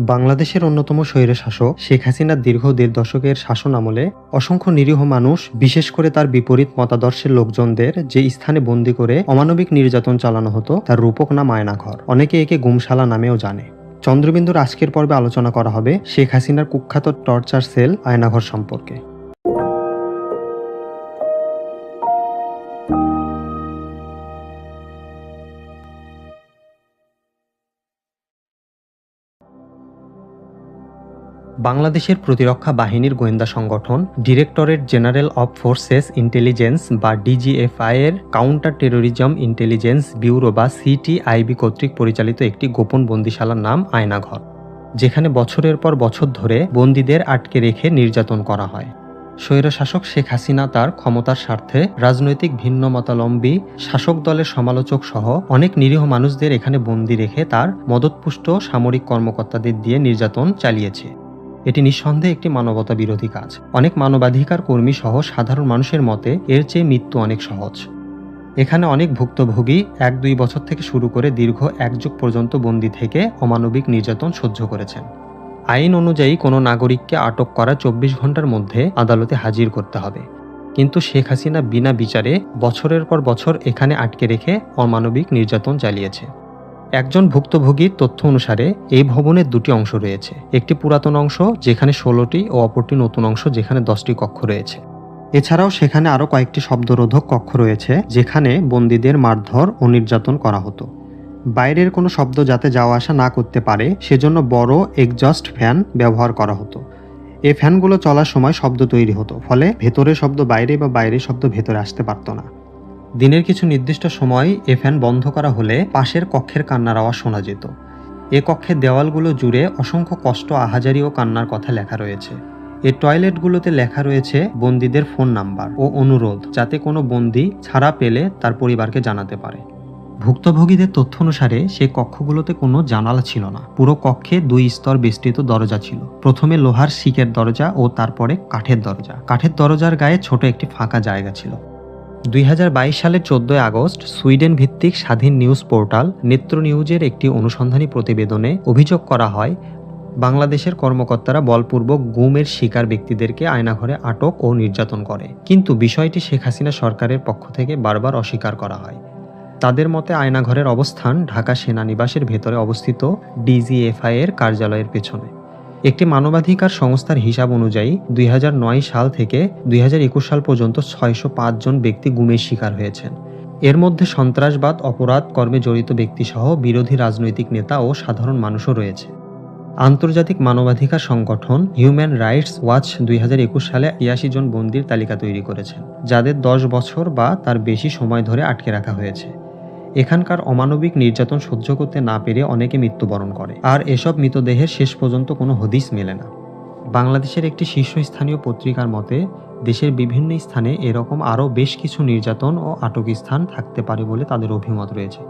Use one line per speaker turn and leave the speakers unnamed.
বাংলাদেশের অন্যতম স্বৈরশাসক শেখ হাসিনার দীর্ঘ দেড় দশকের শাসন আমলে অসংখ্য নিরীহ মানুষ, বিশেষ করে তার বিপরীত মতাদর্শের লোকজনদের যে স্থানে বন্দি করে অমানবিক নির্যাতন চালানো হতো, তার রূপক নাম আয়নাঘর। অনেকে একে গুমশালা নামেও জানে। চন্দ্রবিন্দুর আজকের পর্বে আলোচনা করা হবে শেখ হাসিনার কুখ্যাত টর্চার সেল আয়নাঘর সম্পর্কে। বাংলাদেশের প্রতিরক্ষা বাহিনীর গোয়েন্দা সংগঠন, Directorate General of Forces Intelligence বা ডিজিএফআই এর কাউন্টার টেরোরিজম ইন্টেলিজেন্স ব্যুরো বা সিটিআইবি কর্তৃক পরিচালিত একটি গোপন বন্দিশালার নাম আয়নাঘর, যেখানে বছরের পর বছর ধরে বন্দীদের আটকে রেখে নির্যাতন করা হয়। স্বৈরশাসক শেখ হাসিনা তার ক্ষমতার স্বার্থে রাজনৈতিক ভিন্নমতালম্বী শাসক দলের সমালোচক সহ অনেক নিরীহ মানুষদের এখানে বন্দি রেখে তার মদতপুষ্ট সামরিক কর্মকর্তাদের দিয়ে নির্যাতন চালিয়েছে। এটি নিঃসন্দেহে একটি মানবতা বিরোধী কাজ। অনেক মানবাধিকার কর্মী সহ সাধারণ মানুষের মতে এর চেয়ে মৃত্যু অনেক সহজ। এখানে অনেক ভুক্তভোগী এক দুই বছর থেকে শুরু করে দীর্ঘ এক যুগ পর্যন্ত বন্দি থেকে অমানবিক নির্যাতন সহ্য করেছেন। আইন অনুযায়ী কোনো নাগরিককে আটক করা চব্বিশ ঘণ্টার মধ্যে আদালতে হাজির করতে হবে। কিন্তু শেখ হাসিনা বিনা বিচারে বছরের পর বছর এখানে আটকে রেখে অমানবিক নির্যাতন চালিয়েছে। একজন ভুক্তভোগীর তথ্য অনুসারে, এই ভবনের দুটি অংশ রয়েছে। একটি পুরাতন অংশ, যেখানে ষোলোটি ও অপরটি নতুন অংশ, যেখানে দশটি কক্ষ রয়েছে। এছাড়াও সেখানে আরও কয়েকটি শব্দরোধক কক্ষ রয়েছে, যেখানে বন্দীদের মারধর ও নির্যাতন করা হতো। বাইরের কোনো শব্দ যাতে যাওয়া আসা না করতে পারে, সেজন্য বড় এক্সজস্ট ফ্যান ব্যবহার করা হতো। এ ফ্যানগুলো চলার সময় শব্দ তৈরি হতো, ফলে ভেতরের শব্দ বাইরে বা বাইরের শব্দ ভেতরে আসতে পারতো না। দিনের কিছু নির্দিষ্ট সময় এ ফ্যান বন্ধ করা হলে পাশের কক্ষের কান্নার আওয়াজ শোনা যেত। এ কক্ষের দেওয়ালগুলো জুড়ে অসংখ্য কষ্ট, আহাজারি ও কান্নার কথা লেখা রয়েছে। এই টয়লেটগুলোতে লেখা রয়েছে বন্দীদের ফোন নাম্বার ও অনুরোধ, যাতে কোনো বন্দি ছাড়া পেলে তার পরিবারকে জানাতে পারে। ভুক্তভোগীদের তথ্য অনুসারে সেই কক্ষগুলোতে কোনো জানালা ছিল না। পুরো কক্ষে দুই স্তর বেষ্টিত দরজা ছিল। প্রথমে লোহার শিকের দরজা ও তারপরে কাঠের দরজা। কাঠের দরজার গায়ে ছোট একটি ফাঁকা জায়গা ছিল। দুই হাজার বাইশ সালের চোদ্দই আগস্ট সুইডেন ভিত্তিক স্বাধীন নিউজ পোর্টাল নেত্র নিউজের একটি অনুসন্ধানী প্রতিবেদনে অভিযোগ করা হয়, বাংলাদেশের কর্মকর্তারা বলপূর্বক গুমের শিকার ব্যক্তিদেরকে আয়নাঘরে আটক ও নির্যাতন করে। কিন্তু বিষয়টি শেখ হাসিনা সরকারের পক্ষ থেকে বারবার অস্বীকার করা হয়। তাদের মতে আয়নাঘরের অবস্থান ঢাকা সেনানিবাসের ভেতরে অবস্থিত ডিজিএফআই এর কার্যালয়ের পেছনে। একটি মানবাধিকার সংস্থার হিসাব অনুযায়ী দুই হাজার নয় সাল থেকে দুই হাজার একুশ সাল পর্যন্ত ছয়শো জন ব্যক্তি গুমের শিকার হয়েছেন। এর মধ্যে সন্ত্রাসবাদ, অপরাধ, কর্মে জড়িত ব্যক্তিসহ বিরোধী রাজনৈতিক নেতা ও সাধারণ মানুষও রয়েছে। আন্তর্জাতিক মানবাধিকার সংগঠন হিউম্যান রাইটস ওয়াচ দুই হাজার একুশ সালে তিয়াশি জন বন্দির তালিকা তৈরি করেছেন, যাদের দশ বছর বা তার বেশি সময় ধরে আটকে রাখা হয়েছে। এখানকার অমানবিক নির্যাতন সহ্য করতে না পেরে অনেকে মৃত্যুবরণ করে। আর এসব মৃতদেহের শেষ পর্যন্ত কোনো হদিস মেলে না। বাংলাদেশের একটি শীর্ষস্থানীয় পত্রিকার মতে, দেশের বিভিন্ন স্থানে এরকম আরও বেশ কিছু নির্যাতন ও আটক স্থান থাকতে পারে বলে তাদের অভিমত রয়েছে।